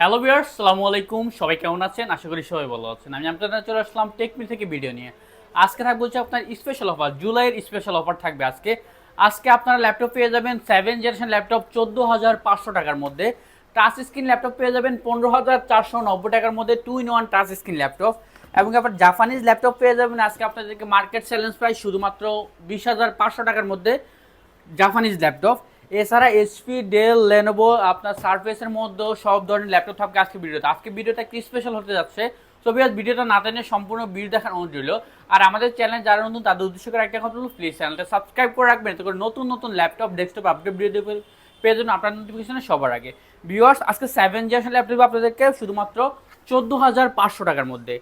Hello viewers সালামু আলাইকুম। সবাই কেমন আছেন? আশা করি সবাই ভালো আছেন। আমি আপনাদের চলে আসলাম টেকমি থেকে ভিডিও নিয়ে। আজকে থাকব হচ্ছে আপনার স্পেশাল অফার জুলাইয়ের স্পেশাল অফার থাকবে আজকে। আজকে আপনারা ল্যাপটপ পেয়ে যাবেন সেভেন জেনারেশন ল্যাপটপ চোদ্দ হাজার পাঁচশো টাকার মধ্যে। টাচ স্ক্রিন ল্যাপটপ পেয়ে যাবেন পনেরো হাজার চারশো নব্বই টাকার মধ্যে two in one touch screen laptop এবং আপনার জাপানিজ ল্যাপটপ পেয়ে যাবেন আজকে আপনাদেরকে মার্কেট চ্যালেঞ্জ প্রাইস শুধুমাত্র বিশ হাজার পাঁচশো টাকার মধ্যে জাপানিজ ল্যাপটপ এছাড়া এইচপি ডেল লেনোভো আপনার সার্ফেসের মধ্যেও সব ধরনের ল্যাপটপ থাকবে আজকে ভিডিওতে আজকে ভিডিওটা কি স্পেশাল হতে যাচ্ছে। তো বিয়ার ভিডিওটা না টেনে সম্পূর্ণ ভিডিও দেখার অনুরোধ রইল। আর আমাদের চ্যানেল যারা নতুন, তাদের উদ্দেশ্য করে একটা কথা প্লিজ চ্যানেলটা সাবস্ক্রাইব করে রাখবেন করে নতুন নতুন ল্যাপটপ ডেস্কটপ আপডেট ভিডিও পেয়ে যাবেন আপনার নোটিফিকেশনে সবার আগে। ভিউয়ার্স আজকে সেভেন জেনারেশন ল্যাপটপ আপনাদেরকে, শুধুমাত্র চোদ্দ হাজার পাঁচশো টাকার মধ্যে।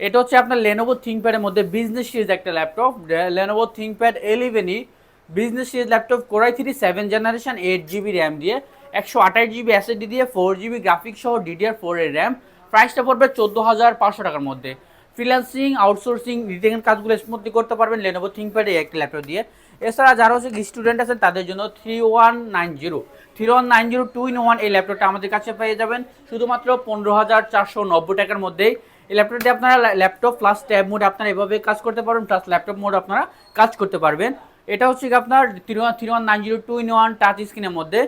এটা হচ্ছে আপনার লেনোভো থিঙ্কপ্যাডের মধ্যে বিজনেস সিরিজ একটা laptop Lenovo ThinkPad এলিভেনই business series laptop core i three seven generation eight GB RAM দিয়ে, একশো আঠাশ জিবি এসএসডি দিয়ে ফোর জিবি গ্রাফিক্স সহ ডিডিআর ফোর এর র্যাম প্রাইসটা পড়বে চোদ্দ হাজার পাঁচশো টাকার মধ্যে। ফ্রিল্যান্সিং আউটসোর্সিং রিটেন কাজগুলো স্মুথলি করতে পারবেন লেনোভো থিঙ্কপ্যাড একটা ল্যাপটপ দিয়ে। এছাড়া যারা হচ্ছে স্টুডেন্ট আছেন, তাদের জন্য three one nine zero three one nine zero two in one এই ল্যাপটপটা আমাদের কাছে পেয়ে যাবেন। শুধুমাত্র পনেরো হাজার চারশো নব্বই টাকার মধ্যেই। এই ল্যাপটপটি আপনারা ল্যাপটপ প্লাস ট্যাব মোড আপনারা এভাবে কাজ করতে পারবেন প্লাস ল্যাপটপ মোড আপনারা কাজ করতে পারবেন। এটা হচ্ছে কি আপনার three one three one nine zero two in one touch স্ক্রিনের মধ্যে।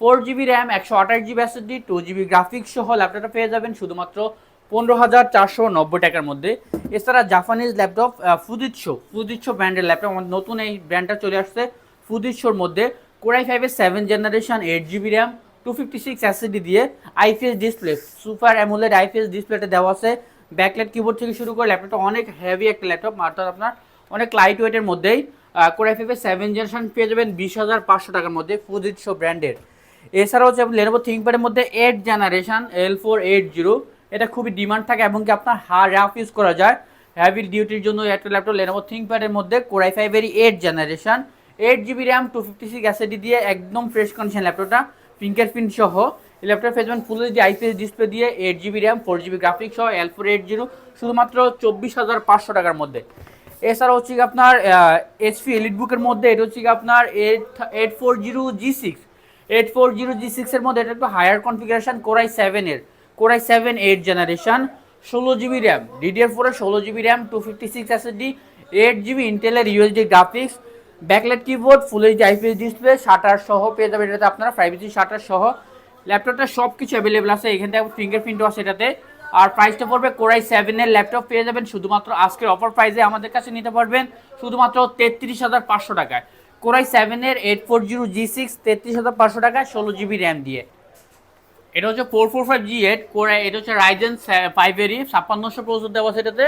ফোর জিবি র্যাম একশো আঠাশ GB SSD two GB graphics সহ ল্যাপটপটা পেয়ে যাবেন শুধুমাত্র পনেরো হাজার চারশো নব্বই টাকার মধ্যে। এছাড়া জাপানিজ ল্যাপটপ ফুদিৎসো ফুদিৎসো ব্র্যান্ডের ল্যাপটপ আমাদের নতুন এই ব্র্যান্ডটা চলে আসছে ফুদিৎসোর মধ্যে। কোরাই ফাইভের seven generation eight GB RAM two fifty six SSD দিয়ে IPS display super AMOLED IPS ডিসপ্লেটা দেওয়া আছে। ব্যাকলাইট কিবোর্ড থেকে শুরু করে ল্যাপটপটা অনেক হেভি একটা ল্যাপটপ অর্থাৎ আপনার অনেক লাইট ওয়েটের মধ্যেই। কোরাই ফাইভের সেভেন জেনারেশন পেয়ে যাবেন বিশ হাজার পাঁচশো টাকার মধ্যে ফুদিৎসো ব্র্যান্ডের এছাড়াও হচ্ছে আপনি লেনোভো থিঙ্কপ্যাডের মধ্যে eight generation L four eight zero এটা খুবই ডিমান্ড থাকে এবং কি আপনার হা র্যাপ ইউজ করা যায়। হ্যাভি ডিউটির জন্য একটা ল্যাপটপ লেনোভো থিঙ্কপ্যাডের মধ্যে core i ফাইভেরই eight generation eight GB RAM two fifty six SSD দিয়ে একদম ফ্রেশ কন্ডিশন ল্যাপটপটা ফিঙ্গার প্রিন্ট সহ। এই ল্যাপটপ ফেসবেন ফুল এইচডি আইপিএস ডিসপ্লে দিয়ে eight GB RAM four GB graphics সহ এল ফোর এইট জিরো শুধুমাত্র চব্বিশ হাজার পাঁচশো টাকার মধ্যে। এছাড়া হচ্ছে আপনার এইচপি এলিট বুকের মধ্যে এটা হচ্ছে আপনার eight eight four zero G six eight four zero G সিক্সের মধ্যে এটা একটু হায়ার কনফিগারেশন কোরাই সেভেনের core i seven eight generation ষোলো জিবি র্যাম ডিডিআর ফোরের ষোলো GB RAM two fifty six SSD eight GB ইন্টেলের UHD graphics backlight keyboard full HD IPS display shutter সহ পেয়ে যাবেন এটাতে আপনারা ফাইভ জি শাটার সহ। ল্যাপটপটা সব কিছু অ্যাভেলেবেল আছে, এখান থেকে ফিঙ্গারপ্রিন্টও আছে এটাতে। আর প্রাইসটা পড়বে কোরাই সেভেনের ল্যাপটপ পেয়ে যাবেন। শুধুমাত্র আজকের অফার প্রাইসে আমাদের কাছে নিতে পারবেন শুধুমাত্র তেত্রিশ হাজার পাঁচশো টাকায়। কোরাই সেভেনের eight four zero G six তেত্রিশ হাজার পাঁচশো টাকায় ষোলো জিবি র্যাম দিয়ে। এটা হচ্ছে four four five G eight core i এটা হচ্ছে রাইজেন ফাইভেরই ছাপ্পান্নশো প্রচুর দেওয়া আছে এটাতে,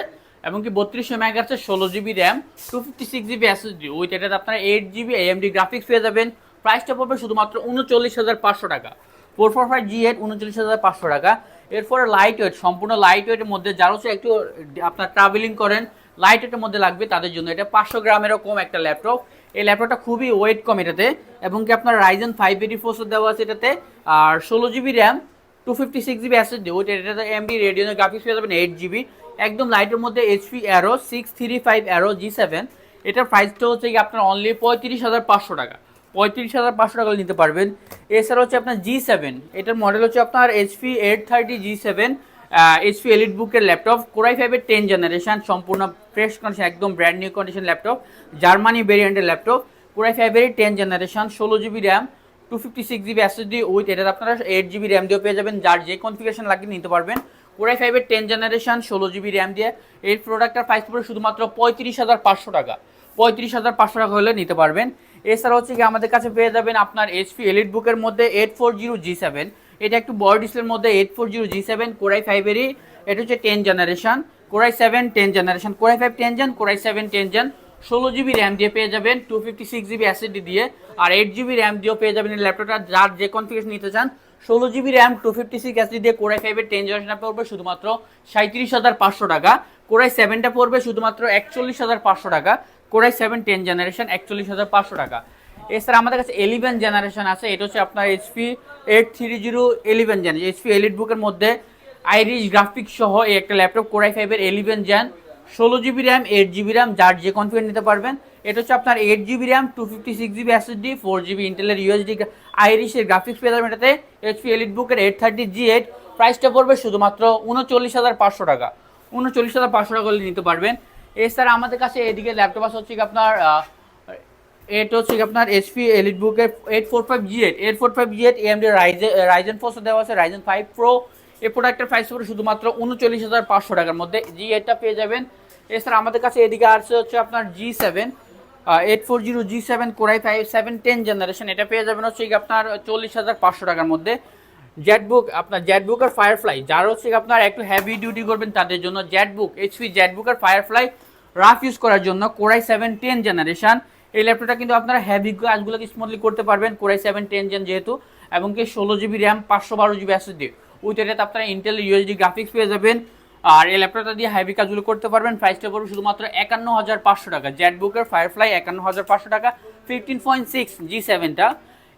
এবং কি বত্রিশশো মেগাহার্টসের ষোলো GB RAM two fifty six GB SSD with এটাতে আপনারা এইট জিবি এএমডি গ্রাফিক্স পেয়ে যাবেন। প্রাইসটা পড়বে শুধুমাত্র উনচল্লিশ হাজার পাঁচশো টাকা। Four four five G eight উনচল্লিশ হাজার পাঁচশো টাকা। এরপরে লাইট ওয়েট সম্পূর্ণ লাইট ওয়েটের মধ্যে যারা হচ্ছে একটু, আপনার ট্রাভেলিং করেন লাইট ওয়েটের মধ্যে লাগবে তাদের জন্য। এটা পাঁচশো গ্রামেরও কম একটা ল্যাপটপ এই ল্যাপটপটা খুবই ওয়েট কম এটাতে, এবং কি আপনার রাইজেন ফাইভ এইটি ফোর দেওয়া আছে এটাতে, আর ষোলো GB RAM two fifty six GB SSD ওইটা এটাতে এমবি রেডিও গ্রাফিক্স পেয়ে যাবেন এইট জিবি একদম লাইটের মধ্যে HP Aero six three five Aero G seven এটার প্রাইসটা হচ্ছে কি আপনার অনলি পঁয়ত্রিশ হাজার পাঁচশো টাকা। পঁয়ত্রিশ হাজার পাঁচশো টাকা নিতে পারবেন। এছাড়া হচ্ছে আপনার জি সেভেন এটার মডেল হচ্ছে আপনার HP eight thirty G seven HP Elite বুকের ল্যাপটপ কোরাই ফাইভের টেন জেনারেশন সম্পূর্ণ ফ্রেশ কন্ডিশন একদম brand new condition laptop Germany ভেরিয়েন্টের ল্যাপটপ কোরাই ফাইভেরই টেন জেনারেশন ষোলো GB RAM two fifty six GB SSD with এটা আপনারা এইট জিবি র্যাম দিয়েও পেয়ে যাবেন, যার যে কনফিগারেশন লাগিয়ে নিতে পারবেন। কোরাই ফাইভের টেন জেনারেশন ষোলো জিবি র্যাম দিয়ে, এই প্রোডাক্টটার প্রাইস পড়বে শুধুমাত্র পঁয়ত্রিশ হাজার পাঁচশো টাকা। পঁয়ত্রিশ হাজার পাঁচশো টাকা হলে নিতে পারবেন। এছাড়া হচ্ছে কি আমাদের কাছে পেয়ে যাবেন আপনার এইচপি এলিট বুকের মধ্যে eight four zero G seven এটা একটু বড় ডিসপ্লের মধ্যে eight four zero G seven core i ফাইভেরই এটা হচ্ছে ten generation core i seven ten generation core i five ten gen core i seven ten gen ষোলো জিবি র্যাম দিয়ে পেয়ে যাবেন two fifty six GB SSD দিয়ে। আর eight GB RAM দিয়েও পেয়ে যাবেন এই ল্যাপটপটা যার যে কনফিগারেশন নিতে চান, ষোলো GB RAM two fifty six SSD দিয়ে কোরাই ফাইভের টেন জেনারেশনটা পড়বে শুধুমাত্র সাঁত্রিশ হাজার পাঁচশো টাকা। কোরাই সেভেনটা পড়বে শুধুমাত্র একচল্লিশ হাজার পাঁচশো টাকা। কোরাই সেভেন টেন জেনারেশন একচল্লিশ হাজার পাঁচশো টাকা। এছাড়া আমাদের কাছে এলিভেন জেনারেশন আছে, এটা হচ্ছে আপনার HP eight three zero eleven gen HP Elite বুকের মধ্যে আইরিশ গ্রাফিক্স সহ এই একটা ল্যাপটপ কোরাই ফাইভের এলিভেন জেন ষোলো GB RAM eight GB RAM যার যে কনফিগার নিতে পারবেন। এটা হচ্ছে আপনার eight GB RAM two fifty six GB SSD four GB ইন্টেলের ইউএসডি আইরিশের গ্রাফিক্স পেয়ে যাবেন এটাতে। এইচপি এলিট বুকের এইট থার্টি জি এইট প্রাইসটা পড়বে শুধুমাত্র উনচল্লিশ হাজার পাঁচশো টাকা। উনচল্লিশ হাজার পাঁচশো টাকা নিতে পারবেন। এছাড়া আমাদের কাছে এদিকে ল্যাপটপ আছে হচ্ছে আপনার এটা হচ্ছে আপনার এসপি এলিট বুকের eight four five G eight eight four five G eight AMD Ryzen Ryzen force দেওয়া আছে রাইজেন ফাইভ প্রো এই প্রোডাক্টের প্রাইস পড়ে শুধুমাত্র উনচল্লিশ হাজার পাঁচশো টাকার মধ্যে জি এইটটা পেয়ে যাবেন। এছাড়া আমাদের কাছে এদিকে আছে হচ্ছে আপনার G seven eight four zero G seven core i five seven ten generation এটা পেয়ে যাবেন হচ্ছে আপনার চল্লিশ হাজার পাঁচশো টাকার মধ্যে। জেটবুক আপনার জেটবুক আর ফায়ারফ্লাই যারা হচ্ছে আপনার একটু হেভি ডিউটি করবেন তাদের জন্য জেটবুক এইচপি জেটবুক আর ফায়ারফ্লাই রাফ ইউজ করার জন্য কোরাই সেভেন টেন জেনারেশন এই ল্যাপটপটা কিন্তু আপনারা হেভি কাজগুলোকে স্মুথলি করতে পারবেন কোরাই সেভেন টেন জেন যেহেতু, এবং কি ষোলো জিবি র্যাম পাঁচশো বারো জিবি এসএসডি উইথ এটাতে আপনারা ইন্টেল ইউএসডি গ্রাফিক্স পেয়ে যাবেন। আর এই ল্যাপটপটা দিয়ে হেভি কাজগুলো করতে পারবেন। প্রাইসটা পড়বে শুধুমাত্র একান্ন হাজার পাঁচশো টাকা। জেটবুকের ফায়ারফ্লাই একান্ন হাজার পাঁচশো টাকা ফিফটিন পয়েন্ট সিক্স জি সেভেনটা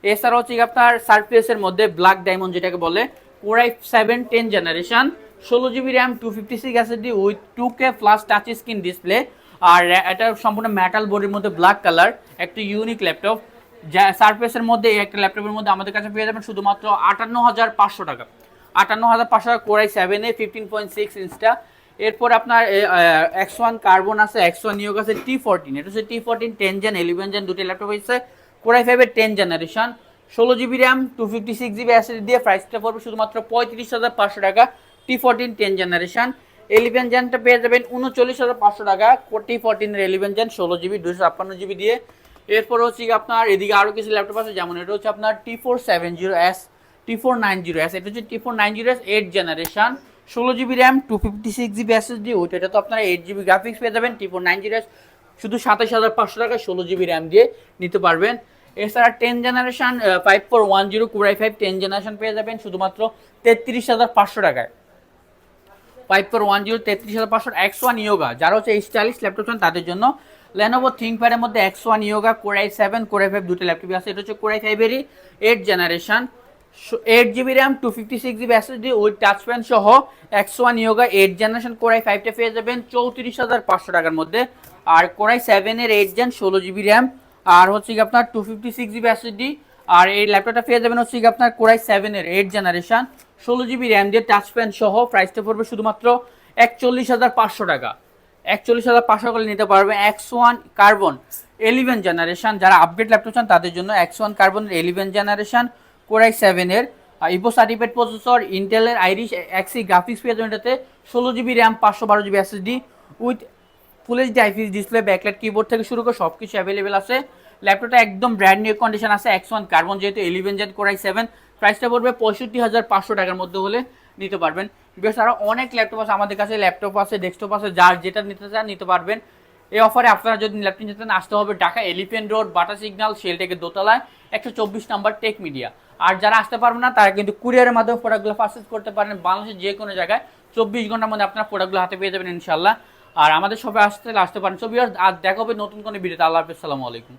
এছাড়া হচ্ছে আপনার সার্ফেসের মধ্যে ব্ল্যাক ডায়মন্ড যেটাকে বলে core i seven ten generation ষোলো GB RAM two fifty six SSD with two K plus touch screen display আর এটা সম্পূর্ণ মেটাল বোর্ডের মধ্যে ব্ল্যাক কালার একটি ইউনিক ল্যাপটপ যা সার্ফেসের মধ্যে একটা ল্যাপটপের মধ্যে আমাদের কাছে পেয়ে যাবেন শুধুমাত্র আটান্ন হাজার পাঁচশো টাকা। আটান্ন হাজার পাঁচশো টাকা কোরাই সেভেন এ ফিফটিন পয়েন্ট সিক্স ইঞ্চটা এরপর আপনার এক্স ওয়ান কার্বন আছে এক্স ওয়ান নিয়োগ আছে টি ফোরটিন এটা হচ্ছে T fourteen ten gen eleven gen দুটি ল্যাপটপ হয়েছে। কোরাই ফাইভের টেন জেনারেশন ষোলো GB RAM two fifty six GB acid দিয়ে প্রাইসটা পড়বে শুধুমাত্র পঁয়ত্রিশ হাজার পাঁচশো টাকা। T fourteen ten generation eleven জেনটা পেয়ে যাবেন উনচল্লিশ হাজার পাঁচশো টাকা। টি ফোরটিনের এলিভেন জেন ষোলো জিবি দুশো ছাপ্পান্ন জিবি দিয়ে। এরপর হচ্ছে আপনার, এদিকে আরও কিছু ল্যাপটপ আছে, যেমন এটা হচ্ছে আপনার T four seven zero S T four nine zero S এটা হচ্ছে T four nine zero S eight generation ষোলো GB RAM two fifty six GB SSD ওইটা এটা তো আপনারা এইট জিবি গ্রাফিক্স পেয়ে যাবেন T four nine zero S শুধু সাতাশ হাজার পাঁচশো টাকা ষোলো জিবি র্যাম দিয়ে নিতে পারবেন। এছাড়া ten generation five four one zero core i five ten generation পেয়ে যাবেন, শুধুমাত্র তেত্রিশ হাজার পাঁচশো টাকায়। ফোর ওয়ান জিরো তেত্রিশ হাজার পাঁচশো এক্স ওয়ান ইয়োগা যারা হচ্ছে স্টাইলিশ ল্যাপটপ চান, তাদের জন্য লেনোভো থিঙ্কপ্যাডের মধ্যে X one Yoga core i seven core i five দুটো ল্যাপটপ আছে। এটা হচ্ছে core i ফাইভেরই eight generation eight GB RAM two fifty six GB SSD with touch pen সহ X one Yoga eight generation core i ফাইভটা পেয়ে যাবেন চৌত্রিশ হাজার পাঁচশো টাকার মধ্যে। আর কোরাই সেভেনের এইট জেন ষোলো জিবি র্যাম আর হচ্ছে কি আপনার two fifty six GB SSD আর এই ল্যাপটপটা পেয়ে যাবেন হচ্ছে আপনার কোরাই সেভেনের এইট জেনারেশন ষোলো জিবি র্যাম দিয়ে টাচ প্যান সহ প্রাইসটা পড়বে শুধুমাত্র একচল্লিশ হাজার পাঁচশো টাকা। একচল্লিশ হাজার পাঁচশো করে নিতে পারবে X one carbon eleven generation যারা আপডেট ল্যাপটপ চান, তাদের জন্য এক্স ওয়ান কার্বনের এলিভেন জেনারেশন কোরাই সেভেনের ইপো সার্টিফিকেট প্রসেসর ইন্টেলের আইরিশ এক্সি গ্রাফিক্স পেয়ে যাবেন এটাতে। ষোলো জিবি র্যাম পাঁচশো বারো GB SSD with full HD IPS display backlight keyboard থেকে শুরু করে সব কিছু অ্যাভেলেবেল আছে। ল্যাপটপটা একদম ব্র্যান্ড নিউ কন্ডিশন আছে এক্স ওয়ান কার্বন যেহেতু এলিভেন জেড কোরাই সেভেন প্রাইসটা পড়বে পঁয়ষট্টি হাজার পাঁচশো টাকার মধ্যে হলে নিতে পারবেন। বেশ আরও অনেক ল্যাপটপ আছে আমাদের কাছে, ল্যাপটপ আছে ডেস্কটপ আছে, যার যেটা নিতে চান নিতে পারবেন। এই অফারে আপনারা যদি ল্যাপটপ নিতে চান, আসতে হবে Dhaka elephant road Bata signal শেলটেকের দোতলায়, একশো চব্বিশ নাম্বার টেক মিডিয়া আর যারা আসতে পারবে না, তারা কিন্তু কুরিয়ারের মাধ্যমে প্রোডাক্টগুলো পারচেস করতে পারেন বাংলাদেশের যে কোনো জায়গায়। চব্বিশ ঘণ্টার মধ্যে আপনারা প্রোডাক্টগুলো হাতে পেয়ে যাবেন ইনশাল্লাহ আর আমাদের সবাই আসতে আসতে পারেন। ছবি আর দেখা হবে নতুন কোনো ভিডিওতে আল্লাহ হাফিজ, সালামু আলাইকুম।